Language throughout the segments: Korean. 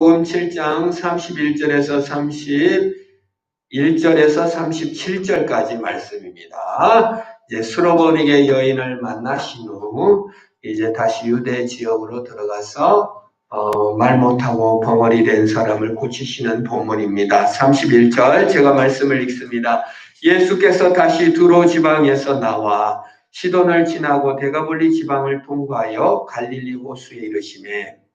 마태복음 7장 31절에서 31절에서 37절까지 말씀입니다. 이제 수로보닉의 여인을 만나신 후 이제 다시 유대 지역으로 들어가서 어, 말 못하고 벙어리 된 사람을 고치시는 본문입니다. 31절 제가 말씀을 읽습니다. 예수께서 다시 두로 지방에서 나와 시돈을 지나고 데가볼리 지방을 통과하여 갈릴리 호수에 이르시매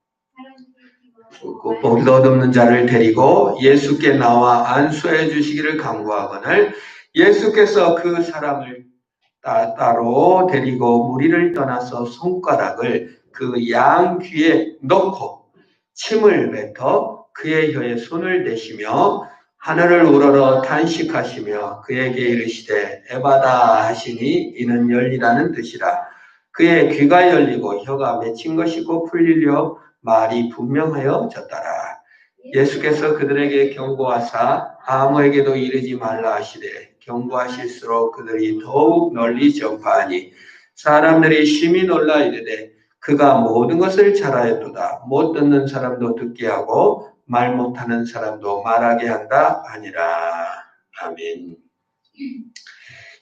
그 버릇없는 자를 데리고 예수께 나와 안수해 주시기를 강구하거늘 예수께서 그 사람을 따, 따로 데리고 무리를 떠나서 손가락을 그 양 귀에 넣고 침을 뱉어 그의 혀에 손을 대시며 하늘을 우러러 탄식하시며 그에게 이르시되 에바다 하시니 이는 열리라는 뜻이라. 그의 귀가 열리고 혀가 맺힌 것이고 풀리려 말이 분명하여 졌더라. 예수께서 그들에게 경고하사 아무에게도 이르지 말라 하시되 경고하실수록 그들이 더욱 널리 전파하니 사람들이 심히 놀라 이르되 그가 모든 것을 잘하였도다. 못 듣는 사람도 듣게 하고 말 못하는 사람도 말하게 한다 아니라. 아멘.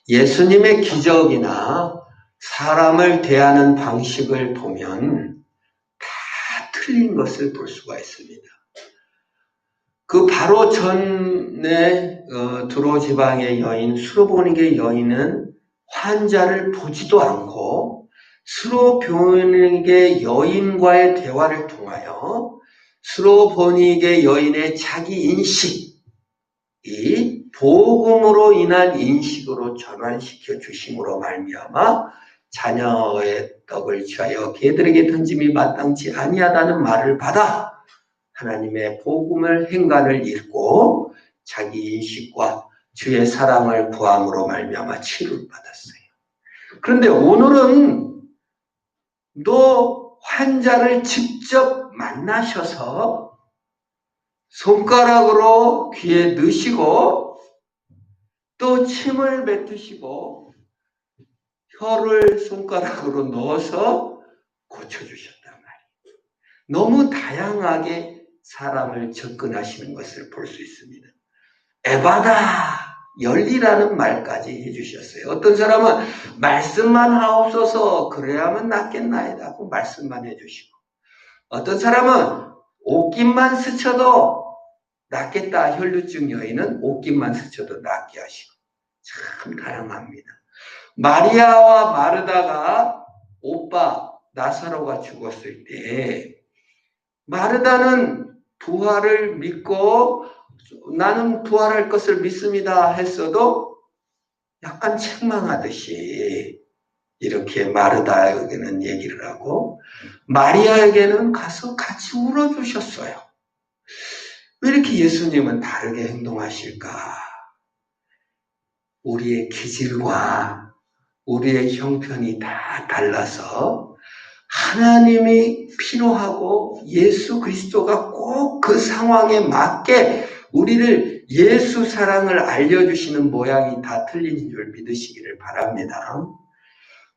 예수님의 기적이나 사람을 대하는 방식을 보면 틀린 것을 볼 수가 있습니다. 그 바로 전에 어, 두로 지방의 여인 수로보닉의 여인은 환자를 보지도 않고 수로보닉의 여인과의 대화를 통하여 수로보닉의 여인의 자기 인식이 복음으로 인한 인식으로 전환시켜 주심으로 말미암아 자녀의 떡을 취하여 개들에게 던짐이 마땅치 아니하다는 말을 받아 하나님의 복음을 행간을 읽고 자기 인식과 주의 사랑을 구함으로 말미암아 치료를 받았어요. 그런데 오늘은 너 환자를 직접 만나셔서 손가락으로 귀에 넣으시고 또 침을 뱉으시고 혀를 손가락으로 넣어서 고쳐주셨단 말이에요. 너무 다양하게 사람을 접근하시는 것을 볼 수 있습니다. 에바다 열리라는 말까지 해주셨어요. 어떤 사람은 말씀만 하옵소서 그래야만 낫겠나이다 하고 말씀만 해주시고 어떤 사람은 옷깃만 스쳐도 낫겠다 혈류증 여인은 옷깃만 스쳐도 낫게 하시고 참 다양합니다. 마리아와 마르다가 오빠 나사로가 죽었을 때 마르다는 부활을 믿고 나는 부활할 것을 믿습니다 했어도 약간 책망하듯이 이렇게 마르다에게는 얘기를 하고 마리아에게는 가서 같이 울어주셨어요. 왜 이렇게 예수님은 다르게 행동하실까? 우리의 기질과 우리의 형편이 다 달라서 하나님이 필요하고 예수 그리스도가 꼭 그 상황에 맞게 우리를 예수 사랑을 알려주시는 모양이 다 틀린 줄 믿으시기를 바랍니다.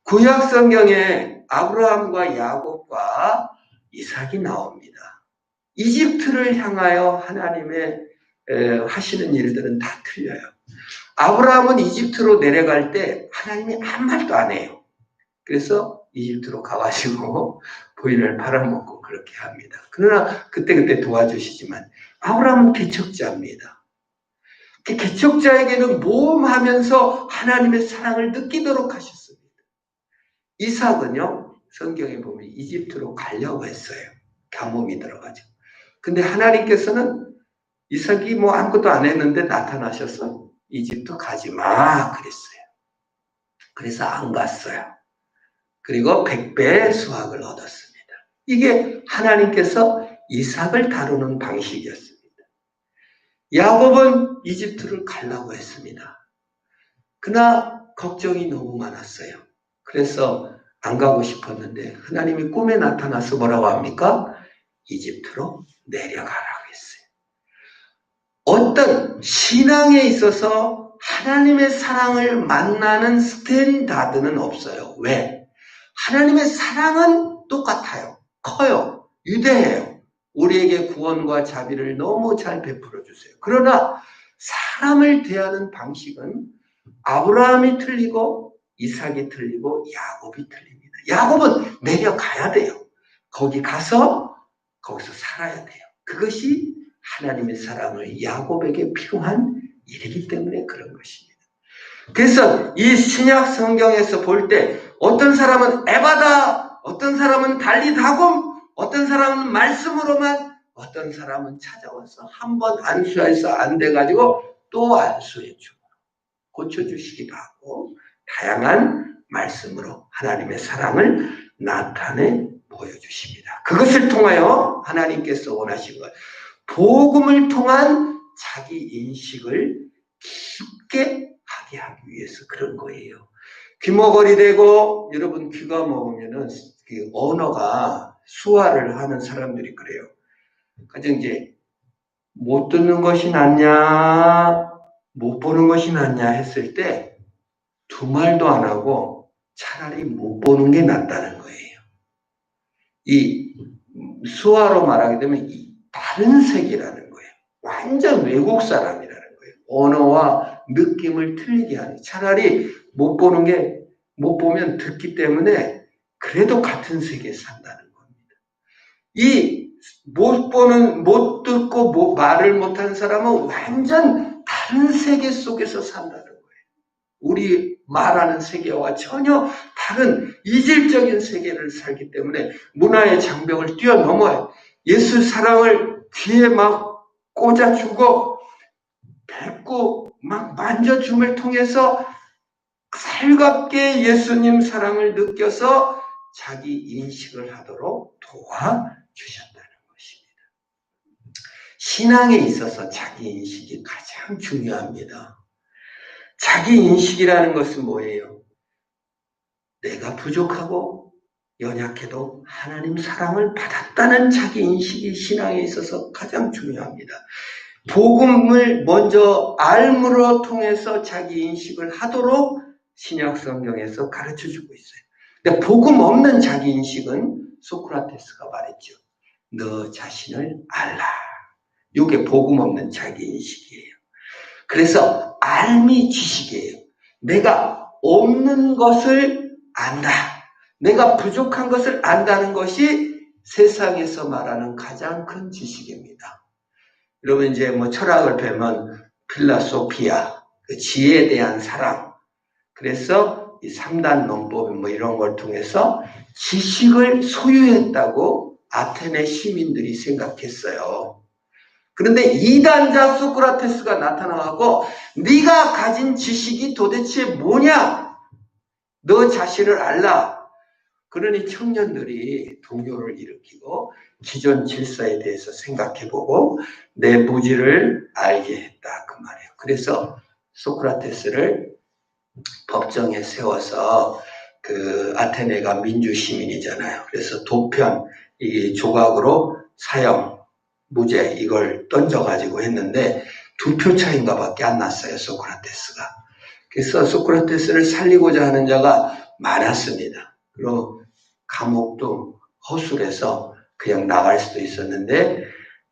구약 성경에 아브라함과 야곱과 이삭이 나옵니다. 이집트를 향하여 하나님의 하시는 일들은 다 틀려요. 아브라함은 이집트로 내려갈 때 하나님이 아무 말도 안 해요. 그래서 이집트로 가가지고 부인을 팔아먹고 그렇게 합니다. 그러나 그때그때 도와주시지만 아브라함은 개척자입니다. 그 개척자에게는 모험하면서 하나님의 사랑을 느끼도록 하셨습니다. 이삭은요, 성경에 보면 이집트로 가려고 했어요. 가뭄이 들어가지고. 근데 하나님께서는 이삭이 뭐 아무것도 안 했는데 나타나셔서 이집트 가지 마 그랬어요. 그래서 안 갔어요. 그리고 백배의 수확을 얻었습니다. 이게 하나님께서 이삭을 다루는 방식이었습니다. 야곱은 이집트를 가려고 했습니다. 그러나 걱정이 너무 많았어요. 그래서 안 가고 싶었는데 하나님이 꿈에 나타나서 뭐라고 합니까? 이집트로 내려가라. 어떤 신앙에 있어서 하나님의 사랑을 만나는 스탠다드는 없어요. 왜? 하나님의 사랑은 똑같아요. 커요. 유대해요. 우리에게 구원과 자비를 너무 잘 베풀어 주세요. 그러나 사람을 대하는 방식은 아브라함이 틀리고 이삭이 틀리고 야곱이 틀립니다. 야곱은 내려가야 돼요. 거기 가서 거기서 살아야 돼요. 그것이 하나님의 사랑을 야곱에게 필요한 일이기 때문에 그런 것입니다. 그래서 이 신약 성경에서 볼 때 어떤 사람은 에바다, 어떤 사람은 달리다곰, 어떤 사람은 말씀으로만, 어떤 사람은 찾아와서 한 번 안수해서 안 돼가지고 또 안수해 주고 고쳐주시기도 하고 다양한 말씀으로 하나님의 사랑을 나타내 보여주십니다. 그것을 통하여 하나님께서 원하신 것, 복음을 통한 자기 인식을 깊게 하게 하기 위해서 그런 거예요. 귀머거리 되고 여러분 귀가 먹으면은 그 언어가 수화를 하는 사람들이 그래요. 가령 이제 못 듣는 것이 낫냐, 못 보는 것이 낫냐 했을 때 두 말도 안 하고 차라리 못 보는 게 낫다는 거예요. 이 수화로 말하게 되면 이 다른 세계라는 거예요. 완전 외국 사람이라는 거예요. 언어와 느낌을 틀리게 하는. 차라리 못 보는 게 못 보면 듣기 때문에 그래도 같은 세계에 산다는 겁니다. 이 못 보는 못 듣고 못, 말을 못하는 사람은 완전 다른 세계 속에서 산다는 거예요. 우리 말하는 세계와 전혀 다른 이질적인 세계를 살기 때문에 문화의 장벽을 뛰어넘어요. 예수 사랑을 귀에 막 꽂아주고 뱉고 막 만져줌을 통해서 살갑게 예수님 사랑을 느껴서 자기 인식을 하도록 도와주셨다는 것입니다. 신앙에 있어서 자기 인식이 가장 중요합니다. 자기 인식이라는 것은 뭐예요? 내가 부족하고 연약해도 하나님 사랑을 받았다는 자기 인식이 신앙에 있어서 가장 중요합니다. 복음을 먼저 알므로 통해서 자기 인식을 하도록 신약 성경에서 가르쳐 주고 있어요. 근데 복음 없는 자기 인식은 소크라테스가 말했죠. 너 자신을 알라. 이게 복음 없는 자기 인식이에요. 그래서 알미 지식이에요. 내가 없는 것을 안다. 내가 부족한 것을 안다는 것이 세상에서 말하는 가장 큰 지식입니다. 그러면 이제 뭐 철학을 배면 필라소피아, 그 지혜에 대한 사랑. 그래서 이 3단 논법 뭐 이런 걸 통해서 지식을 소유했다고 아테네 시민들이 생각했어요. 그런데 이단자 소크라테스가 나타나고 네가 가진 지식이 도대체 뭐냐? 너 자신을 알라. 그러니 청년들이 동요를 일으키고 기존 질서에 대해서 생각해보고 내 무지를 알게 했다 그 말이에요. 그래서 소크라테스를 법정에 세워서 그 아테네가 민주 시민이잖아요. 그래서 도편 이 조각으로 사형 무죄 이걸 던져가지고 했는데 두 표 차인가 밖에 안 났어요 소크라테스가. 그래서 소크라테스를 살리고자 하는 자가 많았습니다. 그리고 감옥도 허술해서 그냥 나갈 수도 있었는데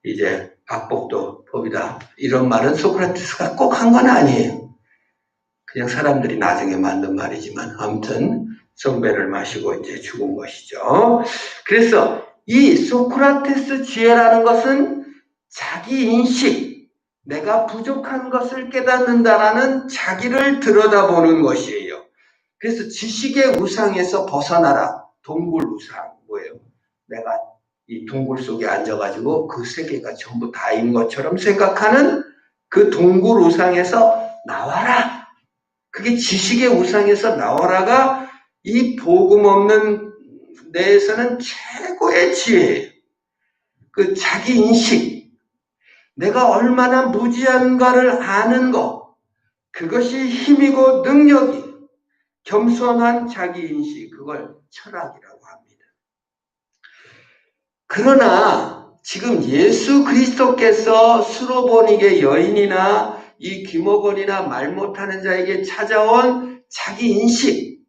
이제 악법도 법이다 이런 말은 소크라테스가 꼭 한 건 아니에요. 그냥 사람들이 나중에 만든 말이지만 아무튼 성배를 마시고 이제 죽은 것이죠. 그래서 이 소크라테스 지혜라는 것은 자기 인식, 내가 부족한 것을 깨닫는다라는 자기를 들여다보는 것이에요. 그래서 지식의 우상에서 벗어나라. 동굴 우상 뭐예요? 내가 이 동굴 속에 앉아가지고 그 세계가 전부 다인 것처럼 생각하는 그 동굴 우상에서 나와라. 그게 지식의 우상에서 나와라가 이 복음 없는 내에서는 최고의 지혜예요. 그 자기 인식, 내가 얼마나 무지한가를 아는 것, 그것이 힘이고 능력이 겸손한 자기 인식, 그걸 철학이라고 합니다. 그러나 지금 예수 그리스도께서 수로보닉의 여인이나 이 귀머거리나 말 못하는 자에게 찾아온 자기 인식,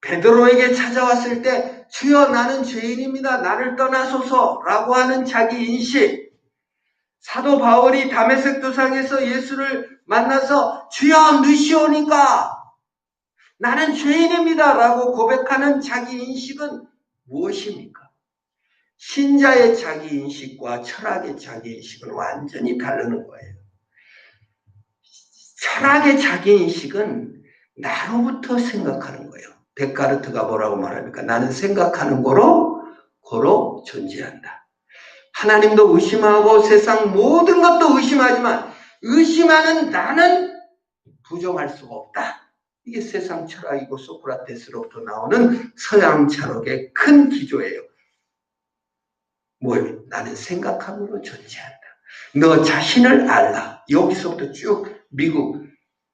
베드로에게 찾아왔을 때 주여 나는 죄인입니다. 나를 떠나소서 라고 하는 자기 인식. 사도 바울이 다메섹 도상에서 예수를 만나서 주여 누시오니까 나는 죄인입니다 라고 고백하는 자기 인식은 무엇입니까? 신자의 자기 인식과 철학의 자기 인식은 완전히 다르는 거예요. 철학의 자기 인식은 나로부터 생각하는 거예요. 데카르트가 뭐라고 말합니까? 나는 생각하는 거로 고로 존재한다. 하나님도 의심하고 세상 모든 것도 의심하지만 의심하는 나는 부정할 수가 없다. 이게 세상 철학이고 소크라테스로부터 나오는 서양 철학의 큰 기조예요. 뭘? 나는 생각함으로 존재한다. 너 자신을 알라. 여기서부터 쭉 미국,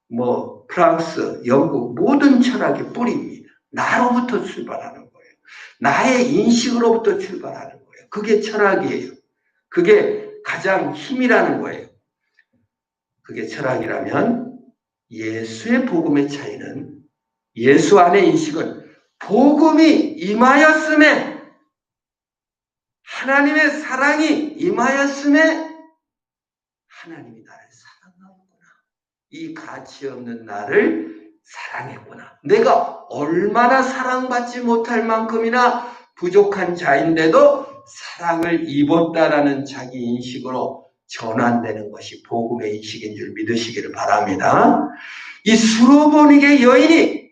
뭐 프랑스, 영국 모든 철학의 뿌리입니다. 나로부터 출발하는 거예요. 나의 인식으로부터 출발하는 거예요. 그게 철학이에요. 그게 가장 힘이라는 거예요. 그게 철학이라면 예수의 복음의 차이는 예수 안의 인식은 복음이 임하였음에 하나님의 사랑이 임하였음에 하나님이 나를 사랑하는구나. 이 가치 없는 나를 사랑했구나. 내가 얼마나 사랑받지 못할 만큼이나 부족한 자인데도 사랑을 입었다라는 자기 인식으로 전환되는 것이 복음의 인식인 줄 믿으시기를 바랍니다. 이 수로보닉의 여인이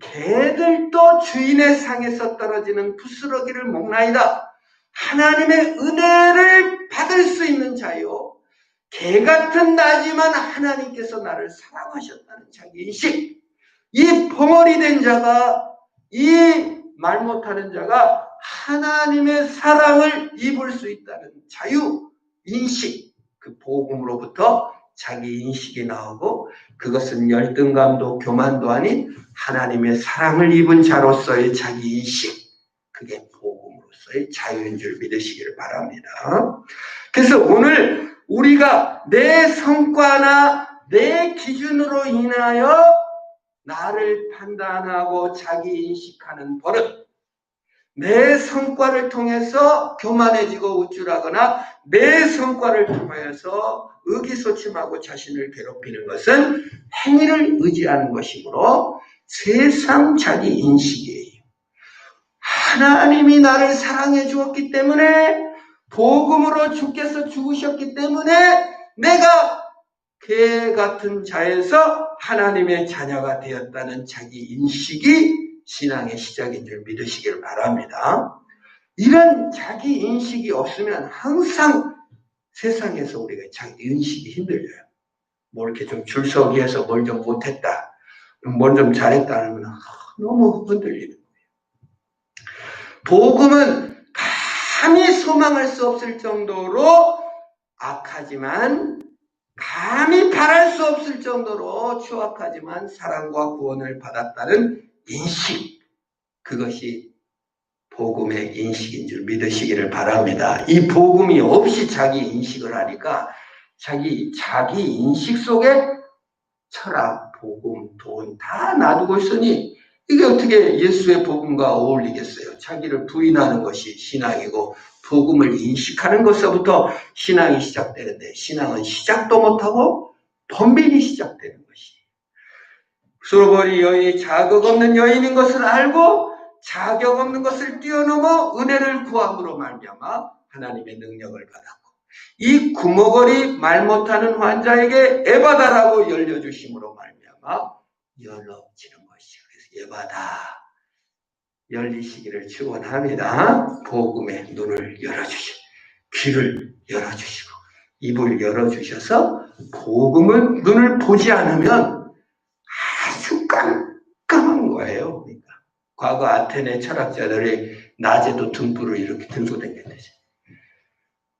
개들도 주인의 상에서 떨어지는 부스러기를 먹나이다. 하나님의 은혜를 받을 수 있는 자요. 개 같은 나지만 하나님께서 나를 사랑하셨다는 자기 인식. 이 벙어리 된 자가, 이 말 못하는 자가 하나님의 사랑을 입을 수 있다는 자유, 인식. 그 복음으로부터 자기 인식이 나오고 그것은 열등감도 교만도 아닌 하나님의 사랑을 입은 자로서의 자기 인식. 그게 복음으로서의 자유인 줄 믿으시기를 바랍니다. 그래서 오늘 우리가 내 성과나 내 기준으로 인하여 나를 판단하고 자기 인식하는 버릇, 내 성과를 통해서 교만해지고 우쭐하거나 내 성과를 통해서 의기소침하고 자신을 괴롭히는 것은 행위를 의지하는 것이므로 세상 자기 인식이에요. 하나님이 나를 사랑해 주었기 때문에 복음으로 주께서 죽으셨기 때문에 내가 개 같은 자에서 하나님의 자녀가 되었다는 자기 인식이 신앙의 시작인 줄 믿으시길 바랍니다. 이런 자기 인식이 없으면 항상 세상에서 우리가 자기 인식이 힘들어요. 뭐 이렇게 좀 줄서기해서 뭘 좀 못했다, 뭘 좀 잘했다 하면 너무 흔들리는 거예요. 복음은 감히 소망할 수 없을 정도로 악하지만 감히 바랄 수 없을 정도로 추악하지만 사랑과 구원을 받았다는 인식. 그것이 복음의 인식인 줄 믿으시기를 바랍니다. 이 복음이 없이 자기 인식을 하니까 자기, 자기 인식 속에 철학, 복음, 돈 다 놔두고 있으니 이게 어떻게 예수의 복음과 어울리겠어요? 자기를 부인하는 것이 신앙이고 복음을 인식하는 것서부터 신앙이 시작되는데 신앙은 시작도 못하고 번빈이 시작되는 것이. 수로버리 여인이 자격 없는 여인인 것을 알고 자격 없는 것을 뛰어넘어 은혜를 구함으로 말미암아 하나님의 능력을 받았고 이 구멍거리 말 못하는 환자에게 에바다라고 열려주심으로 말미암아 열어지는 것이 그래서 에바다 열리시기를 축원합니다. 복음의 눈을 열어주시고 귀를 열어주시고 입을 열어주셔서 복음은 눈을 보지 않으면 아주 깜깜한 거예요. 그러니까 과거 아테네 철학자들이 낮에도 등불을 이렇게 들고 다녔대죠.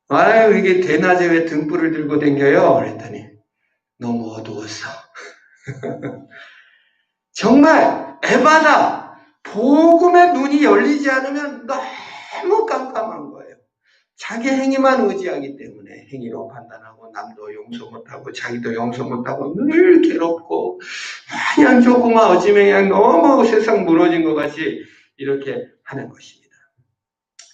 아유 이게 대낮에 왜 등불을 들고 다녀요? 그랬더니 너무 어두웠어. 정말 에바다. 복음의 눈이 열리지 않으면 너무 깜깜한 거예요. 자기 행위만 의지하기 때문에 행위로 판단하고 남도 용서 못하고 자기도 용서 못하고 늘 괴롭고 마냥 조그마 어지매냥 너무 세상 무너진 것 같이 이렇게 하는 것입니다.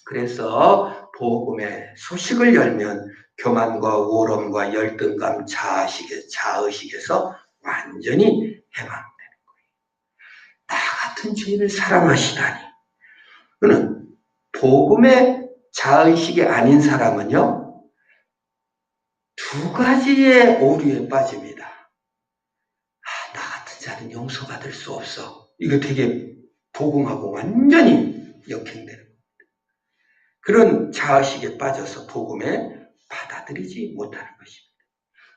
그래서 복음의 소식을 열면 교만과 우월함과 열등감, 자아식에, 자의식에서 완전히 해방되는 거예요. 나 같은 죄인을 사랑하시다니. 그는 복음의 자의식이 아닌 사람은요, 두 가지의 오류에 빠집니다. 아, 나 같은 자는 용서받을 수 없어. 이거 되게 복음하고 완전히 역행되는 겁니다. 그런 자의식에 빠져서 복음에 받아들이지 못하는 것입니다.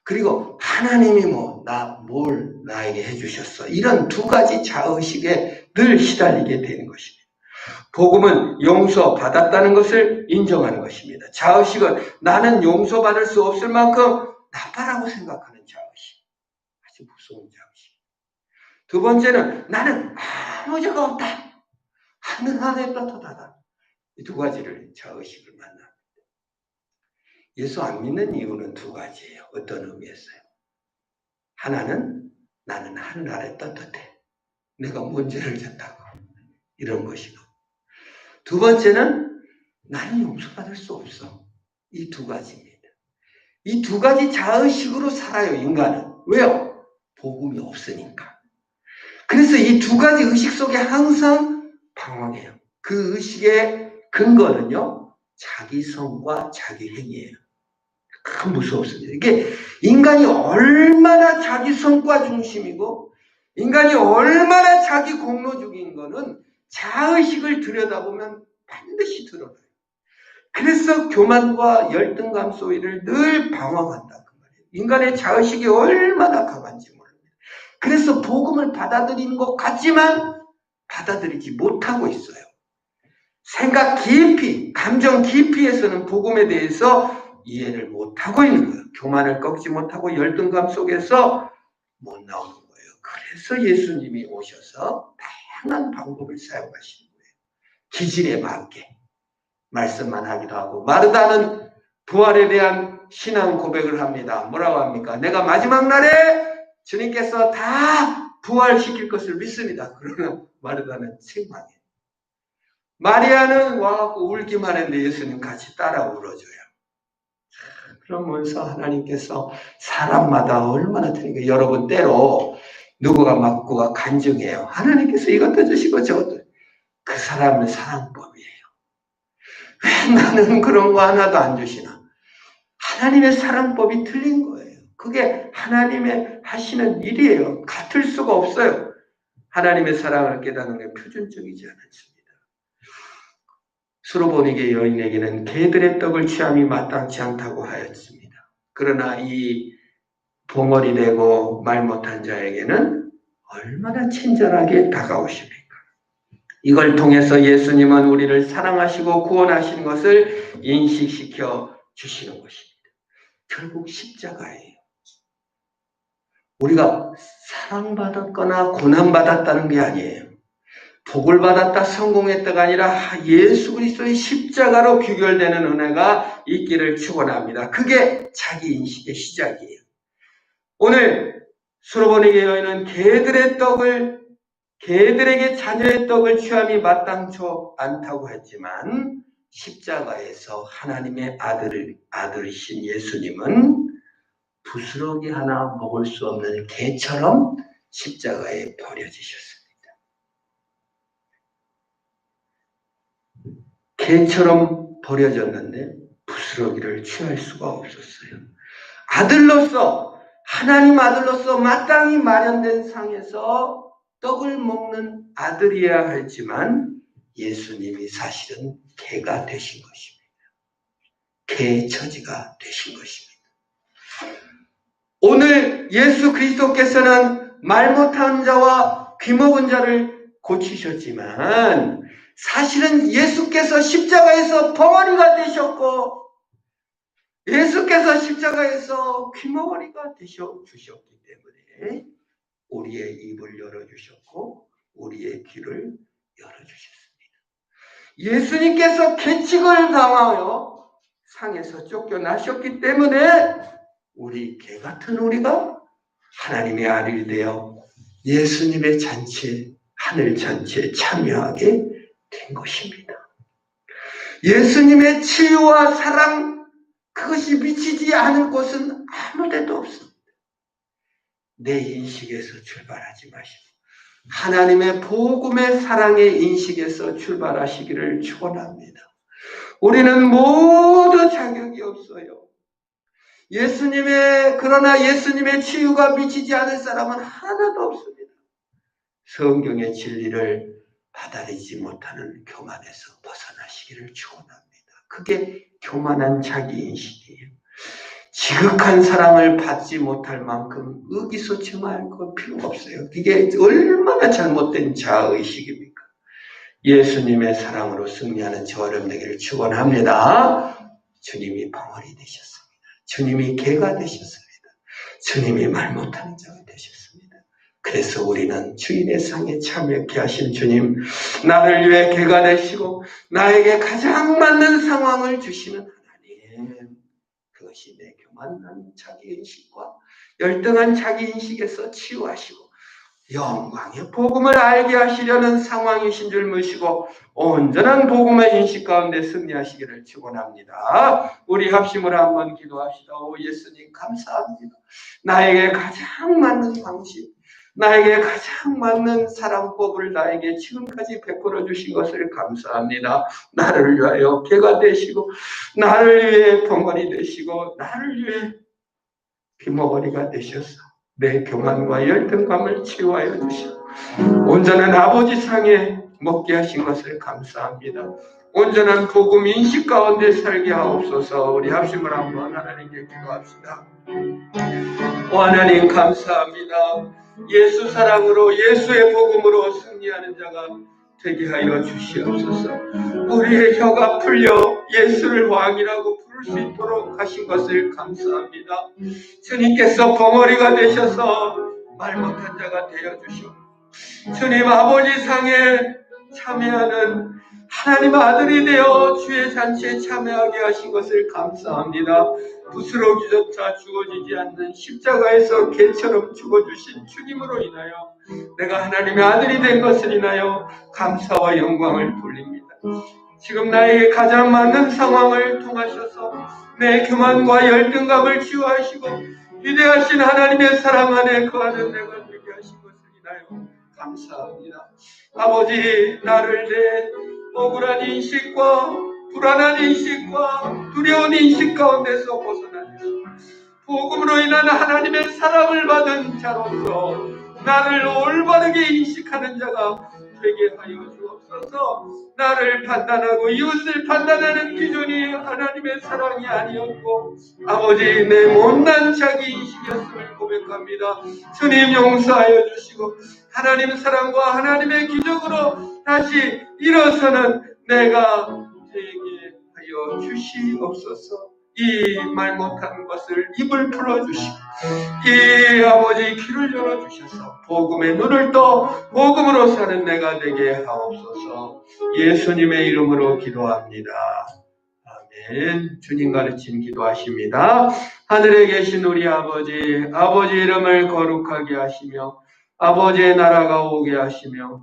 그리고 하나님이 뭐, 나, 뭘 나에게 해주셨어. 이런 두 가지 자의식에 늘 시달리게 되는 것입니다. 복음은 용서받았다는 것을 인정하는 것입니다. 자의식은 나는 용서받을 수 없을 만큼 나빠라고 생각하는 자의식. 아주 무서운 자의식. 두 번째는 나는 아무 죄가 없다. 하늘 안에 떳떳하다. 이 두 가지를 자의식을 만납니다. 예수 안 믿는 이유는 두 가지예요. 어떤 의미였어요? 하나는 나는 하늘 아래 떳떳해. 내가 뭔 죄를 졌다고. 이런 것이고. 두 번째는 나는 용서받을 수 없어. 이 두 가지입니다. 이 두 가지 자의식으로 살아요, 인간은. 왜요? 복음이 없으니까. 그래서 이 두 가지 의식 속에 항상 방황해요. 그 의식의 근거는요, 자기 성과 자기 행위예요. 큰 무서웠습니다. 이게 인간이 얼마나 자기 성과 중심이고, 인간이 얼마나 자기 공로적인 거는 자의식을 들여다보면 반드시 드러나요. 그래서 교만과 열등감 소리를 늘 방황한다. 그. 인간의 자의식이 얼마나 강한지 모릅니다. 그래서 복음을 받아들이는 것 같지만 받아들이지 못하고 있어요. 생각 깊이, 감정 깊이에서는 복음에 대해서 이해를 못하고 있는 거예요. 교만을 꺾지 못하고 열등감 속에서 못 나오는 거예요. 그래서 예수님이 오셔서 다양한 방법을 사용하시는 거예요. 기질에 맞게 말씀만 하기도 하고 마르다는 부활에 대한 신앙 고백을 합니다. 뭐라고 합니까? 내가 마지막 날에 주님께서 다 부활시킬 것을 믿습니다. 그러나 마르다는 책망해요. 마리아는 와갖고 울기만 했는데 예수님 같이 따라 울어줘요. 그러면서 하나님께서 사람마다 얼마나 틀리게 여러분 때로 누구가 맞고가 간증해요. 하나님께서 이것도 주시고 저것도 그 사람의 사랑법이에요. 왜 나는 그런 거 하나도 안 주시나? 하나님의 사랑법이 틀린 거예요. 그게 하나님의 하시는 일이에요. 같을 수가 없어요. 하나님의 사랑을 깨닫는 게 표준적이지 않습니다. 수로보니게 여인에게는 개들의 떡을 취함이 마땅치 않다고 하였습니다. 그러나 이 봉어리 되고 말 못한 자에게는 얼마나 친절하게 다가오십니까? 이걸 통해서 예수님은 우리를 사랑하시고 구원하시는 것을 인식시켜 주시는 것입니다. 결국 십자가예요. 우리가 사랑받았거나 고난받았다는 게 아니에요. 복을 받았다, 성공했다가 아니라 예수 그리스도의 십자가로 귀결되는 은혜가 있기를 축원합니다. 그게 자기 인식의 시작이에요. 오늘 수로보니게 여인은 개들의 떡을 개들에게 자녀의 떡을 취함이 마땅치 않다고 했지만 십자가에서 하나님의 아들을 아들이신 예수님은 부스러기 하나 먹을 수 없는 개처럼 십자가에 버려지셨습니다. 개처럼 버려졌는데 부스러기를 취할 수가 없었어요. 아들로서 하나님 아들로서 마땅히 마련된 상에서 떡을 먹는 아들이어야 할지만 예수님이 사실은 개가 되신 것입니다. 개의 처지가 되신 것입니다. 오늘 예수 그리스도께서는 말 못한 자와 귀 먹은 자를 고치셨지만 사실은 예수께서 십자가에서 벙어리가 되셨고 예수께서 십자가에서 귀머거리가 되셔 주셨기 때문에 우리의 입을 열어주셨고 우리의 귀를 열어주셨습니다. 예수님께서 개칙을 당하여 상에서 쫓겨나셨기 때문에 우리 개 같은 우리가 하나님의 아들이 되어 예수님의 잔치에 하늘 잔치에 참여하게 된 것입니다. 예수님의 치유와 사랑, 그것이 미치지 않을 곳은 아무 데도 없습니다. 내 인식에서 출발하지 마시고, 하나님의 복음의 사랑의 인식에서 출발하시기를 축원합니다. 우리는 모두 자격이 없어요. 예수님의 그러나 예수님의 치유가 미치지 않을 사람은 하나도 없습니다. 성경의 진리를 받아들이지 못하는 교만에서 벗어나시기를 축원합니다. 그게 교만한 자기 인식이에요. 지극한 사랑을 받지 못할 만큼 의기소침할 거 필요 없어요. 이게 얼마나 잘못된 자의식입니까? 예수님의 사랑으로 승리하는 저 여러분 되기를 축원합니다. 주님이 벙어리 되셨습니다. 주님이 개가 되셨습니다. 주님이 말 못하는 자가. 그래서 우리는 주인의 상에 참여케 하신 주님, 나를 위해 개가 되시고 나에게 가장 맞는 상황을 주시는 하나님. 그것이 내 교만한 자기인식과 열등한 자기인식에서 치유하시고 영광의 복음을 알게 하시려는 상황이신 줄 모시고 온전한 복음의 인식 가운데 승리하시기를 축원합니다. 우리 합심을 한번 기도합시다. 오 예수님 감사합니다. 나에게 가장 맞는 방식, 나에게 가장 맞는 사랑법을 나에게 지금까지 베풀어 주신 것을 감사합니다. 나를 위하여 개가 되시고 나를 위해 벙어리 되시고 나를 위해 비머거리가 되셔서 내 교만과 열등감을 치유하여 주시고 온전한 아버지 상에 먹게 하신 것을 감사합니다. 온전한 복음 인식 가운데 살게 하옵소서 우리 합심을 한번 하나님께 기도합시다. 오 하나님 감사합니다. 예수 사랑으로 예수의 복음으로 승리하는 자가 되게 하여 주시옵소서. 우리의 혀가 풀려 예수를 왕이라고 부를 수 있도록 하신 것을 감사합니다. 주님께서 벙어리가 되셔서 말 못한 자가 되어 주시오. 주님 아버지 상에 참여하는 하나님 아들이 되어 주의 잔치에 참여하게 하신 것을 감사합니다. 부스러기조차 죽어지지 않는 십자가에서 개처럼 죽어주신 주님으로 인하여 내가 하나님의 아들이 된 것을 인하여 감사와 영광을 돌립니다. 지금 나에게 가장 맞는 상황을 통하셔서 내 교만과 열등감을 치유하시고 위대하신 하나님의 사랑 안에 거하는 내가 되게 하신 것을 인하여 감사합니다. 아버지 나를 내 억울한 인식과 불안한 인식과 두려운 인식 가운데서 벗어나주시고 복음으로 인한 하나님의 사랑을 받은 자로서 나를 올바르게 인식하는 자가 되게 하여 주옵소서. 나를 판단하고 이웃을 판단하는 기준이 하나님의 사랑이 아니었고 아버지 내 못난 자기 인식이었음을 고백합니다. 주님 용서하여 주시고 하나님 사랑과 하나님의 기적으로 다시 일어서는 내가 되게 하여 주시옵소서 이 말 못한 것을 입을 풀어주시고 이 아버지 귀를 열어주셔서 복음의 눈을 떠 복음으로 사는 내가 되게 하옵소서 예수님의 이름으로 기도합니다. 아멘. 주님 가르침 기도하십니다. 하늘에 계신 우리 아버지, 아버지 이름을 거룩하게 하시며 아버지의 나라가 오게 하시며